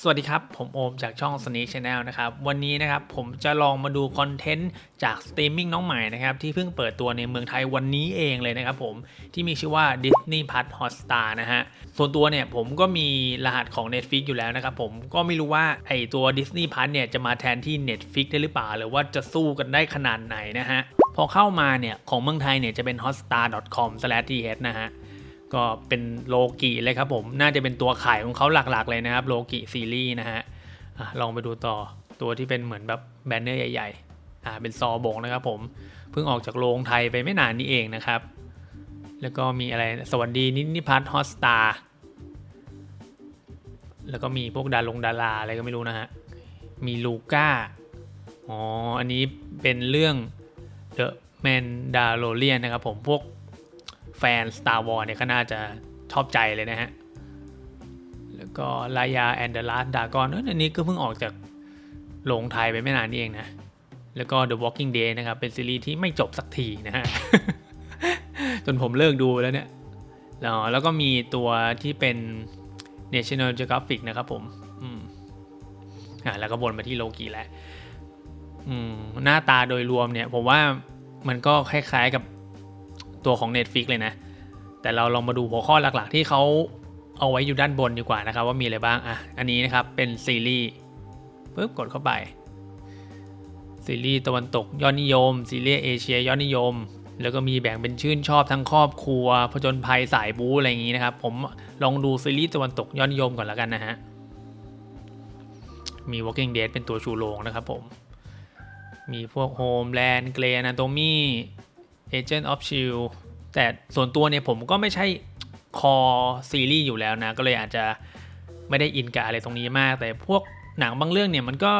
สวัสดีครับ ผมโอมจากช่อง Sneak Channel นะครับ วันนี้นะครับผมจะลองมาดูคอนเทนต์จากสตรีมมิ่งน้องใหม่นะครับ ที่เพิ่งเปิดตัวในเมืองไทยวันนี้เองเลยนะครับผมที่มีชื่อว่า Disney Plus Hotstar นะฮะ ส่วนตัวเนี่ยผมก็มีรหัสของ Netflix อยู่แล้วนะครับผมก็ไม่รู้ว่าไอตัว Disney Plus เนี่ยจะมาแทนที่ Netflix ได้หรือเปล่า หรือว่าจะสู้กันได้ขนาดไหนนะฮะพอเข้ามาเนี่ยของเมืองไทยเนี่ยจะเป็น hotstar.com/th นะฮะ ก็เป็นโลกิเลยครับผม น่าจะเป็นตัวขายของเขาหลักๆเลยนะครับ โลกิซีรีส์นะฮะอะลองไปดูต่อตัวที่เป็นเหมือนแบบแบนเนอร์ใหญ่ๆอ่าเป็นซอบงนะครับผมเพิ่งออกจากโรงไทยไปไม่นานนี้เองนะครับ แล้วก็มีอะไรสวัสดีนินิพัทฮอสตาแล้วก็มีพวกดารงดาราอะไรก็ไม่รู้นะฮะ มีลูก้า อ๋อ อันนี้เป็นเรื่อง The Mandalorian นะครับผม พวก แฟน Star Wars เนี่ยก็น่าจะชอบใจเลยนะฮะ แล้วก็ลายาแอนเดอร์ลาดากอนอันนี้ก็เพิ่งออกจากโรงไทยไปไม่นานนี้เองนะ แล้วก็ The Walking Dead นะครับ เป็นซีรีส์ที่ไม่จบสักทีนะฮะ จนผมเลิกดูแล้วเนี่ย แล้วแล้วก็มีตัวที่เป็น National Geographic นะครับผมอืมอ่าแล้วก็วนมาที่โลกีแล้วอืมหน้าตาโดยรวมเนี่ย ผมว่ามันก็คล้ายๆกับ ตัวของ Netflix เลยนะ แต่เราลองมาดูหัวข้อหลักๆ ที่เขาเอาไว้อยู่ด้านบนดีกว่านะครับ ว่ามีอะไรบ้างอะอันนี้นะครับเป็นซีรีส์ปึ๊บกดเข้าไปซีรีส์ตะวันตกยอดนิยมซีรีส์เอเชียยอดนิยม แล้วก็มีแบ่งเป็นชื่นชอบทั้งครอบครัว ผจญภัยสายบู๊อะไรอย่างนี้นะครับ ผมลองดูซีรีส์ตะวันตกยอดนิยมก่อนแล้วกันนะฮะมี Walking Dead เป็นตัวชูโรงนะครับผม มีพวก Homeland Grey Anatomy Agent of Shield แต่ส่วนตัวเนี่ยผมก็ไม่ใช่คอซีรีส์อยู่แล้วนะ ก็เลยอาจจะไม่ได้อินกับอะไรตรงนี้มาก แต่พวกหนังบางเรื่องเนี่ยมันก็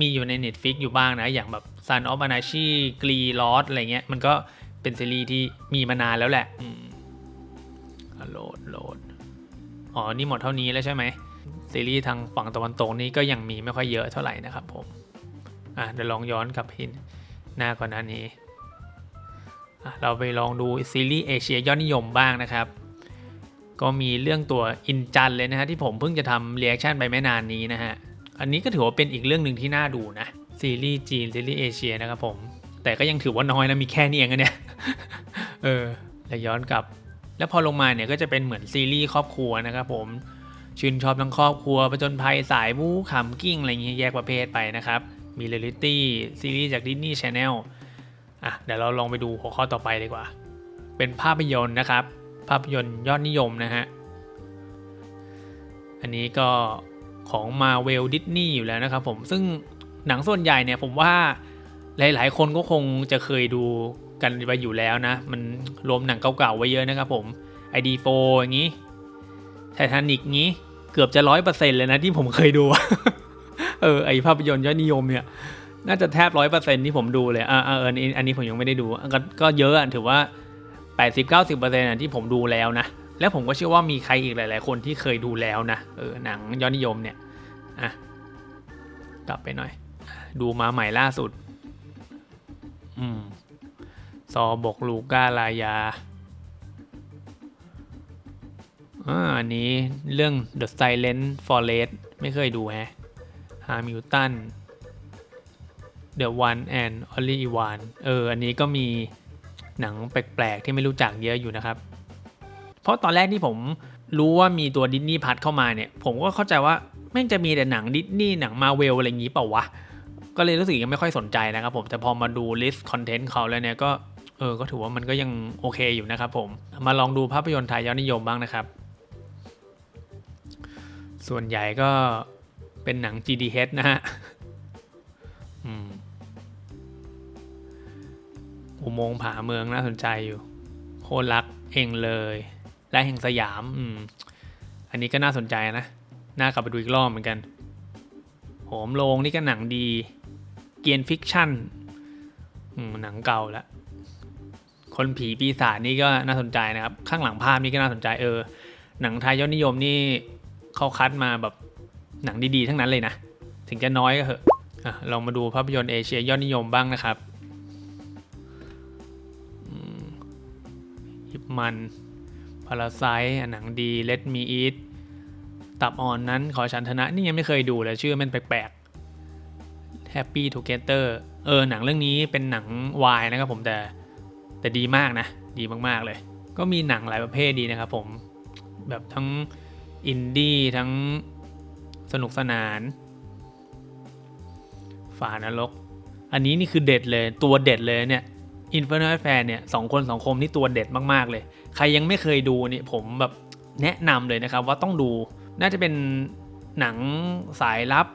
มีอยู่ใน Netflix อยู่บ้างนะ อย่างแบบ Son of Anarchy Glee Lost อะไรเงี้ย มันก็เป็นซีรีส์ที่มีมานานแล้วแหละอืมอะโหลดโหลดอ๋อ นี่หมดเท่านี้แล้วใช่ไหมซีรีส์ทางฝั่งตะวันตกนี่ก็ยังมีไม่ค่อยเยอะเท่าไหร่นะครับผม อะเดี๋ยวลองย้อนกลับพินหน้าก่อนหน้านี้ เราไปลองดูซีรีส์เอเชียยอดนิยมบ้างนะครับ ก็มีเรื่องตัวอินจันเลยนะฮะที่ผมเพิ่งจะทำเรีแอคชั่นไปไม่นานนี้นะฮะ อันนี้ก็ถือว่าเป็นอีกเรื่องหนึ่งที่น่าดูนะ ซีรีส์จีนซีรีส์เอเชียนะครับผม แต่ก็ยังถือว่าน้อยนะมีแค่นี้เองอะเนี่ย เออ แล้วย้อนกลับ แล้วพอลงมาเนี่ยก็จะเป็นเหมือนซีรีส์ครอบครัวนะครับผม ชื่นชอบทั้งครอบครัวประจนภัยสายบู๊ขำกิ้งอะไรอย่างเงี้ยแยกประเภทไปนะครับ มีเรียลิตี้ซีรีส์จากดิสนีย์ชาแนล อะเดี๋ยวเราลองไปดูหัวข้อต่อไปดีกว่า เป็นภาพยนตร์นะครับ ภาพยนตร์ยอดนิยมนะฮะ อันนี้ก็ของ Marvel Disney อยู่แล้วนะครับผมซึ่งหนังส่วนใหญ่เนี่ยผมว่าหลาย ๆ คนก็คงจะเคยดูกันไปอยู่แล้วนะ มันรวมหนังเก่าๆไว้เยอะนะครับผม ID4 อย่างนี้ไททานิกงี้เกือบจะร้อยเปอร์เซ็นต์เลยนะที่ผมเคยดู เออไอภาพยนตร์ยอดนิยมเนี่ย น่าจะแทบร้อยเปอร์เซ็นที่ผมดูเลยอ่าเอออันนี้อันนี้ผมยังไม่ได้ดูก็ก็เยอะถือว่าแปดสิบเก้าสิบเปอร์เซ็นต์ที่ผมดูแล้วนะ แล้วผมก็เชื่อว่ามีใครอีกหลาย ๆ คนที่เคยดูแล้วนะเออหนังยอดนิยมเนี่ยอะกลับไปหน่อย ดูมาใหม่ล่าสุด อืมซอบกลูก้าลายาอ่าอันนี้เรื่อง The Silent Forest ไม่เคยดูแฮะฮามิลตัน The One and Only One เออ อันนี้ก็มีหนังแปลกๆ ที่ไม่รู้จักเยอะอยู่นะครับ เพราะตอนแรกที่ผมรู้ว่ามีตัวดิสนีย์พัทเข้ามาเนี่ย ผมก็เข้าใจว่าแม่งจะมีแต่หนังดิสนีย์หนังมาเวลอะไรอย่างนี้เปล่าวะ ก็เลยรู้สึกยังไม่ค่อยสนใจนะครับผม แต่พอมาดูลิสต์คอนเทนต์เขาแล้วเนี่ยก็เออ ก็ถือว่ามันก็ยังโอเคอยู่นะครับผม มาลองดูภาพยนตร์ไทยยอดนิยมบ้างนะครับ ส่วนใหญ่ก็เป็นหนัง GDH นะฮะ โมงค์ผาเมืองน่าสนใจอยู่ โคตรรักเองเลย และแห่งสยามอืมอันนี้ก็น่าสนใจนะ น่ากลับไปดูอีกรอบเหมือนกัน โหมโรงนี่ก็หนังดี เกียนฟิกชั่นหนังเก่าแล้ว คนผีปีศาจนี่ก็น่าสนใจนะครับ ข้างหลังภาพนี่ก็น่าสนใจเออ หนังไทยยอดนิยมนี่เขาคัดมาแบบหนังดีๆ ทั้งนั้นเลยนะ ถึงจะน้อยก็เหอะอะลองมาดูภาพยนตร์เอเชียยอดนิยมบ้างนะครับ ยิบมันพาราไซหนังดี Let Me Eat ตับอ่อนนั้นขอฉันชนะนี่ยังไม่เคยดูเลยชื่อมันแปลกๆ Happy Together เออหนังเรื่องนี้เป็นหนังวายนะครับผมแต่แต่ดีมากนะ ดีมากๆเลย ก็มีหนังหลายประเภทดีนะครับผม แบบทั้งอินดี้ทั้งสนุกสนาน ฝานรก อันนี้นี่คือเด็ดเลยตัวเด็ดเลยเนี่ย อินฟ r น a แฟนเนี่ยสองคนสองคมนี่ตัวเด็ดมาก ๆ เลย ใครยังไม่เคยดูนี่ผมแบบแนะนำเลยนะครับว่าต้องดู น่าจะเป็นหนังสายลับ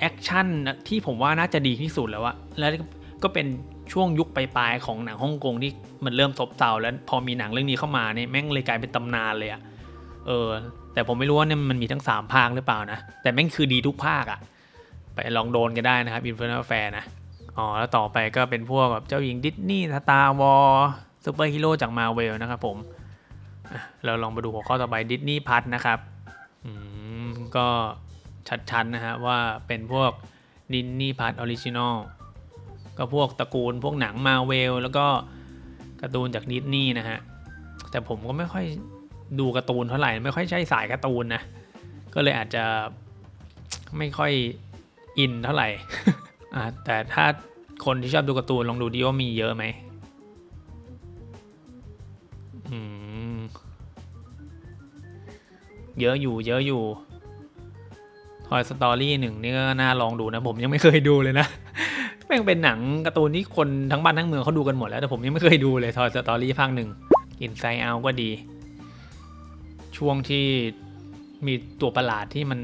แอคชั่นที่ผมว่าน่าจะดีที่สุดแล้วอะแล้วก็เป็นช่วงยุคปลายๆของหนังฮ่องกงที่มันเริ่มซบเซาแล้วพอมีหนังเรื่องนี้เข้ามาเนี่ยแม่งเลยกลายเป็นตำนานเลยอะเออ แต่ผมไม่รู้ว่าเนี่ยมันมีทั้ง 3 ภาคหรือเปล่านะ แต่แม่งคือดีทุกภาคอะไปลองโดนกันได้นะครับ Infernal Fair นะ อ๋อแล้วต่อไปก็เป็นพวกแบบเจ้าหญิงดิสนีย์สตาร์วอลซูเปอร์ฮีโร่จากมาเวลนะครับผมเราลองมาดูหัวข้อต่อไปดิสนีย์พัทนะครับอืมก็ชัดๆนะฮะว่าเป็นพวกดิสนีย์พัทออริจินอลก็พวกตระกูลพวกหนังมาเวลแล้วก็การ์ตูนจากดิสนีย์นะฮะแต่ผมก็ไม่ค่อยดูการ์ตูนเท่าไหร่ไม่ค่อยใช่สายการ์ตูนนะก็เลยอาจจะไม่ค่อยอินเท่าไหร่ อ่าแต่ถ้าคนที่ชอบดูการ์ตูนลองดูดิว่ามีเยอะไหมอืมเยอะอยู่ เยอะอยู่ Toy Story หนึ่งนี่ก็น่าลองดูนะ ผมยังไม่เคยดูเลยนะแม่งเป็นหนังการ์ตูนที่คนทั้งบ้านทั้งเมืองเขาดูกันหมดแล้ว แต่ผมยังไม่เคยดูเลย Toy Story ภาคหนึ่ง Inside Out ก็ดี ช่วงที่มีตัวประหลาดที่มัน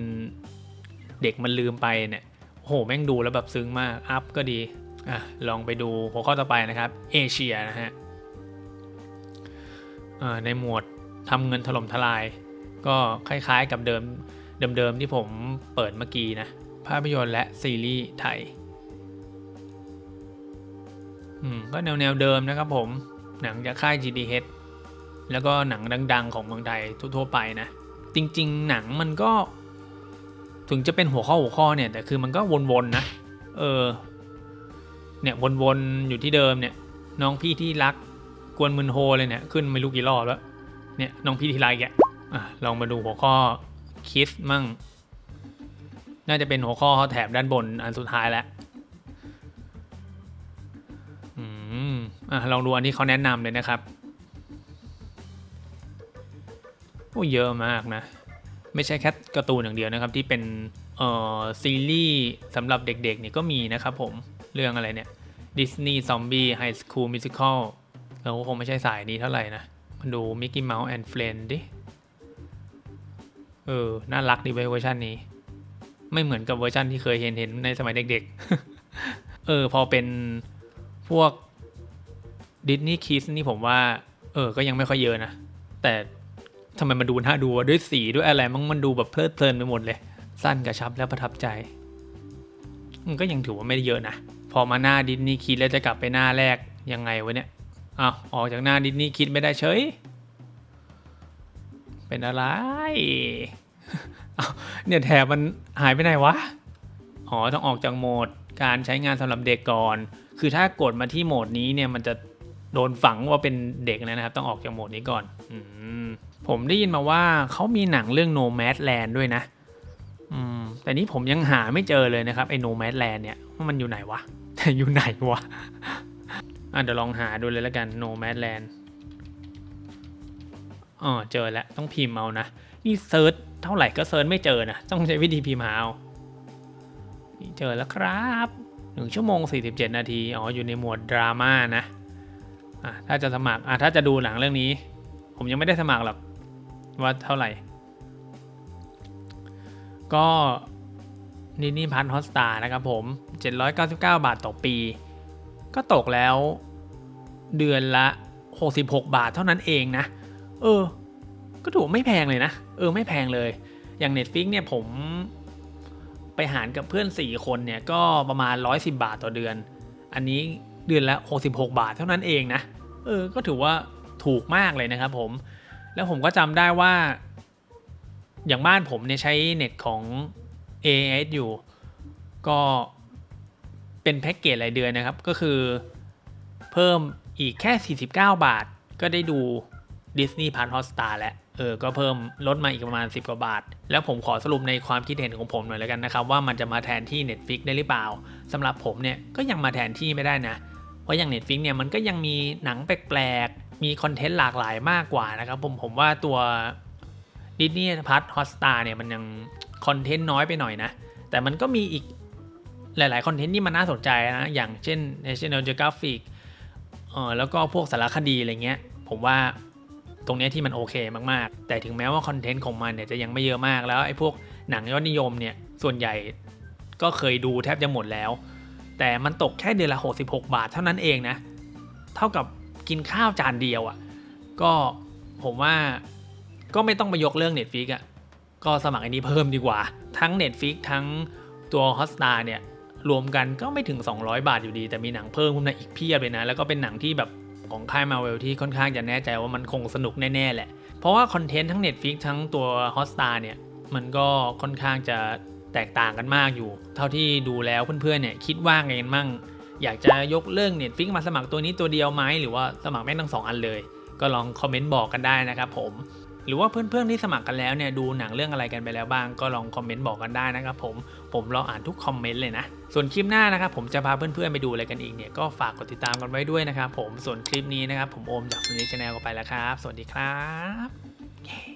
เด็กมันลืมไปเนี่ย โอ้โหแม่งดูแล้วแบบซึ้งมาก อัพก็ดี อะ ลองไปดูหัวข้อต่อไปนะครับ เอเชียนะฮะอ่าในหมวดทำเงินถล่มทลาย ก็คล้ายๆกับเดิมเดิมๆที่ผมเปิดเมื่อกี้นะ ภาพยนตร์และซีรีส์ไทย อืม ก็แนวๆเดิมนะครับผม หนังจากค่าย GDH แล้วก็หนังดัง ๆ ของเมืองไทยทั่วๆไปนะ จริง ๆ หนังมันก็ ถึงจะเป็นหัวข้อหัวข้อเนี่ย แต่คือมันก็วนๆนะ เออ เนี่ยวนๆอยู่ที่เดิมเนี่ย น้องพี่ที่รักกวนมึนโฮเลยเนี่ย ขึ้นไม่รู้กี่รอบแล้ว เนี่ยน้องพี่ที่รักแกอะลองมาดูหัวข้อคิสมั่ง น่าจะเป็นหัวข้อแถบด้านบนอันสุดท้ายแล้วอืมอะลองดูอันที่เขาแนะนำเลยนะครับโอ้เยอะมากนะ ไม่ใช่แค่การ์ตูนอย่างเดียวนะครับที่เป็นเอ่อซีรีส์สำหรับเด็กๆเนี่ยก็มีนะครับผมเรื่องอะไรเนี่ย Disney Zombie High School Musical เราก็คงไม่ใช่สายนี้เท่าไหร่นะมาดู Mickey Mouse and Friends ดิเออ น่ารักดีเวอร์ชันนี้ ไม่เหมือนกับเวอร์ชันที่เคยเห็นเห็นในสมัยเด็กๆ เออ พอเป็นพวก Disney Kids นี่ผมว่า เออ ก็ยังไม่ค่อยเยอะนะ แต่ ทำไมมันดูน่าดูด้วยสีด้วยอะไรมันมันดูแบบเพลิดเพลินไปหมดเลย สั้นกระชับและประทับใจ มันก็ยังถือว่าไม่ได้เยอะนะ พอมาหน้าดิสนีย์คิดแล้วจะกลับไปหน้าแรกยังไงวะเนี่ยอ้าวออกจากหน้าดิสนีย์คิดไม่ได้เฉย เป็นอะไรเนี่ยแถบมันหายไปไหนวะอ๋อต้องออกจากโหมดการใช้งานสำหรับเด็กก่อน คือถ้ากดมาที่โหมดนี้เนี่ยมันจะโดนฝังว่าเป็นเด็กนะครับ ต้องออกจากโหมดนี้ก่อน อืม ผมได้ยินมาว่าเขามีหนังเรื่อง Nomadland ด้วยนะอืมแต่นี้ผมยังหาไม่เจอเลยนะครับไอ้ Nomadland เนี่ยว่ามันอยู่ไหนวะแต่อยู่ไหนวะอะเดี๋ยวลองหาดูเลยแล้วกัน Nomadland อ๋อเจอแล้วต้องพิมพ์เอานะ นี่เซิร์ชเท่าไหร่ก็เซิร์ชไม่เจอนะ ต้องใช้วิธีพิมพ์หาเอานี่เจอแล้วครับหนึ่งชั่วโมง 47 นาที อ๋อ อยู่ในหมวดดราม่านะ อะ ถ้าจะสมัคร อะ ถ้าจะดูหนังเรื่องนี้ ผมยังไม่ได้สมัครหรอก ว่าเท่าไหร่ ก็นี่นี่พันฮอสตานะครับผม 799 บาทต่อปี ก็ตกแล้วเดือนละ 66 บาทเท่านั้นเองนะ เออ ก็ถูกไม่แพงเลยนะ เออไม่แพงเลย อย่าง Netflix เนี่ยผมไปหารกับเพื่อน 4 คนเนี่ยก็ประมาณ 110 บาทต่อเดือน อันนี้เดือนละ 66 บาทเท่านั้นเองนะ เออ ก็ถือว่าถูกมากเลยนะครับผม แล้วผมก็จำได้ว่าอย่างบ้านผมเนี่ยใช้เน็ตของ AIS อยู่ ก็เป็นแพ็กเกจรายเดือนนะครับ ก็คือเพิ่มอีกแค่ 49 บาท ก็ได้ดู Disney Plus Hotstar แล้วเออ ก็เพิ่มลดมาอีกประมาณ 10 กว่าบาท แล้วผมขอสรุปในความคิดเห็นของผมหน่อยแล้วกันนะครับ ว่ามันจะมาแทนที่ Netflix ได้หรือเปล่าสำหรับผมเนี่ยก็ยังมาแทนที่ไม่ได้นะ เพราะอย่าง Netflix เนี่ยมันก็ยังมีหนังแปลกๆ มีคอนเทนต์หลากหลายมากกว่านะครับผมผมว่าตัว Disney Plus Hotstar เนี่ยมันยังคอนเทนต์น้อยไปหน่อยนะ แต่มันก็มีอีกหลาย ๆ คอนเทนต์ที่มันน่าสนใจนะ อย่างเช่น National Geographic เออแล้วก็พวกสารคดีอะไรเงี้ย ผมว่าตรงนี้ที่มันโอเคมาก ๆ แต่ถึงแม้ว่าคอนเทนต์ของมันเนี่ยจะยังไม่เยอะมากแล้วไอ้พวกหนังยอดนิยมเนี่ยส่วนใหญ่ก็เคยดูแทบจะหมดแล้ว แต่มันตกแค่เดือนละ 66 บาทเท่านั้นเองนะ เท่ากับ กินข้าวจานเดียวอะ่ะ ก็ผมว่าก็ไม่ต้องไปยกเรื่อง Netflix อะ่ะ ก็สมัครอันนี้เพิ่มดีกว่า ทั้ง Netflix ทั้งตัว Hotstar เนี่ย รวมกันก็ไม่ถึง 200 บาทอยู่ดี แต่มีหนังเพิ่มขึ้นมาอีกเพียบเลยนะ แล้วก็เป็นหนังที่แบบของค่ายมาเวลที่ค่อนข้างจะแน่ใจว่ามันคงสนุกแน่ ๆ แหละ เพราะว่าคอนเทนต์ทั้ง Netflix ทั้งตัว Hotstar เนี่ย มันก็ค่อนข้างจะแตกต่างกันมากอยู่ เท่าที่ดูแล้วเพื่อนๆเนี่ยคิดว่าไงกันมั่ง อยากจะยกเรื่อง Netflix มาสมัครตัวนี้ตัวเดียวไหมหรือว่าสมัครแม่งทั้งสองอันเลย ก็ลองคอมเมนต์บอกกันได้นะครับผมหรือว่าเพื่อนๆที่สมัครกันแล้วเนี่ยดูหนังเรื่องอะไรกันไปแล้วบ้างก็ลองคอมเมนต์บอกกันได้นะครับผมผมรออ่านทุกคอมเมนต์เลยนะ ส่วนคลิปหน้านะครับผมจะพาเพื่อนๆไปดูอะไรกันอีกเนี่ยก็ฝากกดติดตามกันไว้ด้วยนะครับผมส่วนคลิปนี้นะครับผมโอมจากสุนิชแนลก็ไปแล้วครับ สวัสดีครับ